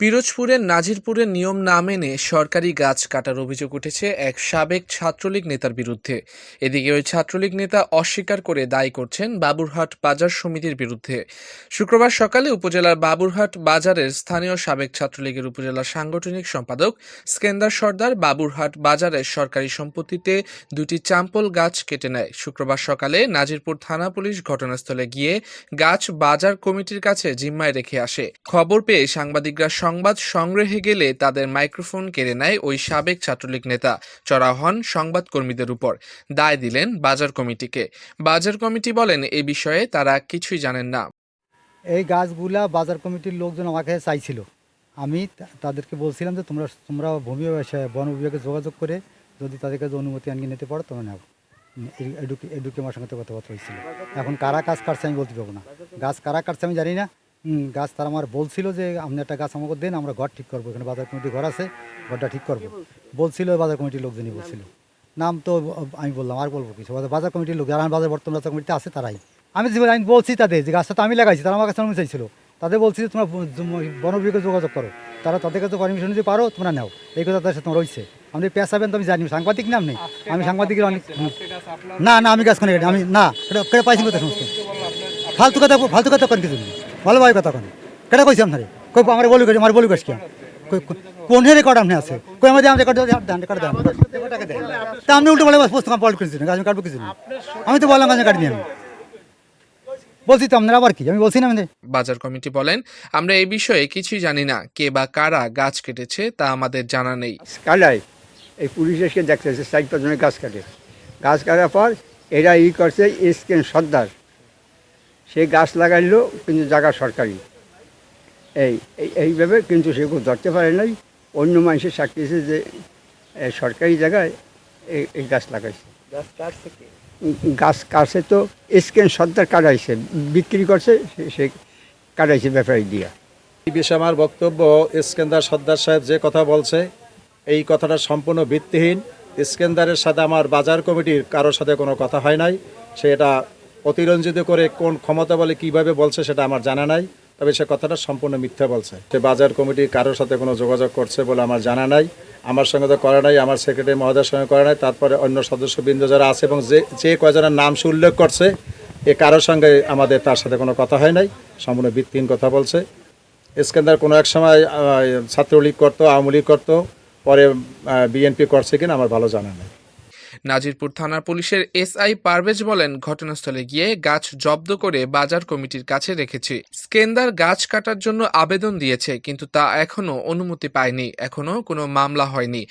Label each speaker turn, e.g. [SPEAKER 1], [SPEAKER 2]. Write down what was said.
[SPEAKER 1] পিরোজপুরের নাজিরপুরের নিয়ম না মেনে সরকারি গাছ কাটার অভিযোগ উঠেছে এক সাবেক ছাত্রলীগ নেতার বিরুদ্ধে। এদিকে ওই ছাত্রলীগ নেতা অস্বীকার করে দায়ী করছেন বাবুরহাট বাজার সমিতির বিরুদ্ধে। শুক্রবার সকালে উপজেলার বাবুরহাট বাজারের স্থানীয় সাবেক ছাত্রলীগের উপজেলা সাংগঠনিক সম্পাদক স্কেন্দার সর্দার বাবুরহাট বাজারের সরকারি সম্পত্তিতে দুটি চাম্পল গাছ কেটে নেয়। শুক্রবার সকালে নাজিরপুর থানা পুলিশ ঘটনাস্থলে গিয়ে গাছ বাজার কমিটির কাছে জিম্মায় রেখে আসে। খবর পেয়ে সাংবাদিকরা সংবাদ সংগ্রহে গেলে তাদের মাইক্রোফোন কেড়ে নেয় ওই সাবেক ছাত্রলীগ নেতা। চড়াও হন সংবাদকর্মীদের উপর। দায় দিলেন বাজার কমিটিকে। বাজার কমিটি বলেন, এ বিষয়ে তারা কিছুই জানেন না।
[SPEAKER 2] এই গাছগুলা বাজার কমিটির লোকজন আমাকে চাইছিল। আমি তাদেরকে বলছিলাম যে, তোমরা তোমরা ভূমি বন বিভাগে যোগাযোগ করে যদি তাদের কাছে অনুমতি আনিয়ে নিতে পারো তোমরা নেও। এডুকে এডুকে আমার সঙ্গে কথাবার্তা হয়েছিল। এখন কারা কাজ কাটছে আমি বলতে পারব না। গাছ কারা কাটছে আমি জানি না। গাছ তারা আমার বলছিল যে আপনি একটা গাছ আমাকে দেন আমরা ঘর ঠিক করব। এখানে বাজার কমিটি ঘর আছে ঘরটা ঠিক করব। বলছিল? বাজার কমিটির লোকজনই বলছিল। নাম তো আমি বললাম আর বলব কিছু? বাজার- বাজার কমিটির লোক যারা বাজার বর্তমান বাজার কমিটিতে আছে তারাই। আমি যে আমি বলছি তাদের যে গাছটা তো আমি লাগাইছি তারা আমার কাছে অনুমতি চাইছিল। তাদের বলছি যে তোমরা বন বিভাগে যোগাযোগ করো। তারা তাদের কাছে পারমিশন যদি পারো তোমরা নাও। এই কথা তাদের সাথে রয়েছে আপনি পেশাবেন তো আমি জানি সাংবাদিক নাম নেই আমি সাংবাদিকের অনেক না না আমি গাছ কোনে আমি না এটা পাইছি কথা সমস্ত? ফালতু কথা ফালতু কথা কোন কিছু। নেই ভালো ভাই কথা কোন। কেটে কইছি আপনারে? কই আমার বলি কই আমার বলি কইছি কি কোন হে রেকর্ড আপনি আছে? কই আমাদের আমি রেকর্ড দেন রেকর্ড দেন। তা আপনি উল্টো বলে পোস্ট কম্পাউন্ড করেছি না আমি কাটবো কিছু না আমি তো বললাম গাছ কাটি আমি। বলছি তো আপনারা আবার কি? আমি বলছি না আমি
[SPEAKER 1] বাজার কমিটি বলেন আমরা এই বিষয়ে কিছুই জানি না কে বা কারা গাছ কেটেছে তা আমাদের জানা নেই।
[SPEAKER 3] কাটায় এই পুলিশ এসে দেখতেছে সাইড পাঁচজনে গাছ কাটে। গাছ কাটার পর এরা ই করছে এসকেন সর্দার। সে গাছ লাগাইলো কিন্তু জায়গা সরকারি। এই এই- এইভাবে কিন্তু সে কেউ ধরতে পারে নাই। অন্য মানুষের সাক্ষী আছে যে সরকারি জায়গায় এই এই গাছ লাগাইছে। গাছ কাটছে তো এসকেন সর্দার কাটাইছে বিক্রি করছে সে- কাটাইছে ব্যাপারী দিয়া।
[SPEAKER 4] এই বিষয়ে আমার বক্তব্য ইস্কেন্দার সর্দার সাহেব যে কথা বলছে এই কথাটা সম্পূর্ণ ভিত্তিহীন। ইস্কেন্দারের সাথে আমার বাজার কমিটির কারোর সাথে কোনো কথা হয় নাই। সে এটা অতিরঞ্জিত করে কোন ক্ষমতা বলে কীভাবে বলছে সেটা আমার জানা নাই, তবে সে কথাটা সম্পূর্ণ মিথ্যা বলছে। সে বাজার কমিটি কারোর সাথে কোনো যোগাযোগ করছে বলে আমার জানা নাই, আমার সঙ্গে তো করা নাই, আমার সেক্রেটারি মহোদয়ের সঙ্গে করা নাই, তারপরে অন্য সদস্যবৃন্দ যারা আছে এবং যে যে কয়জনের নাম সে উল্লেখ করছে, এ কারোর সঙ্গে আমাদের তার সাথে কোনো কথা হয় নাই, সম্পূর্ণ ভিত্তিহীন কথা বলছে। ইস্কান্দার কোনো এক সময় ছাত্রলীগ করতো, আওয়ামী লীগ করতো, পরে বিএনপি করছে কিনা আমার ভালো জানা নেই।
[SPEAKER 1] নাজিরপুর থানার পুলিশের এসআই পারভেজ বলেন, ঘটনাস্থলে গিয়ে গাছ জব্দ করে বাজার কমিটির কাছে রেখেছি। স্কেন্দার গাছ কাটার জন্য আবেদন দিয়েছে, কিন্তু তা এখনও অনুমতি পায়নি। এখনও কোনো মামলা হয়নি।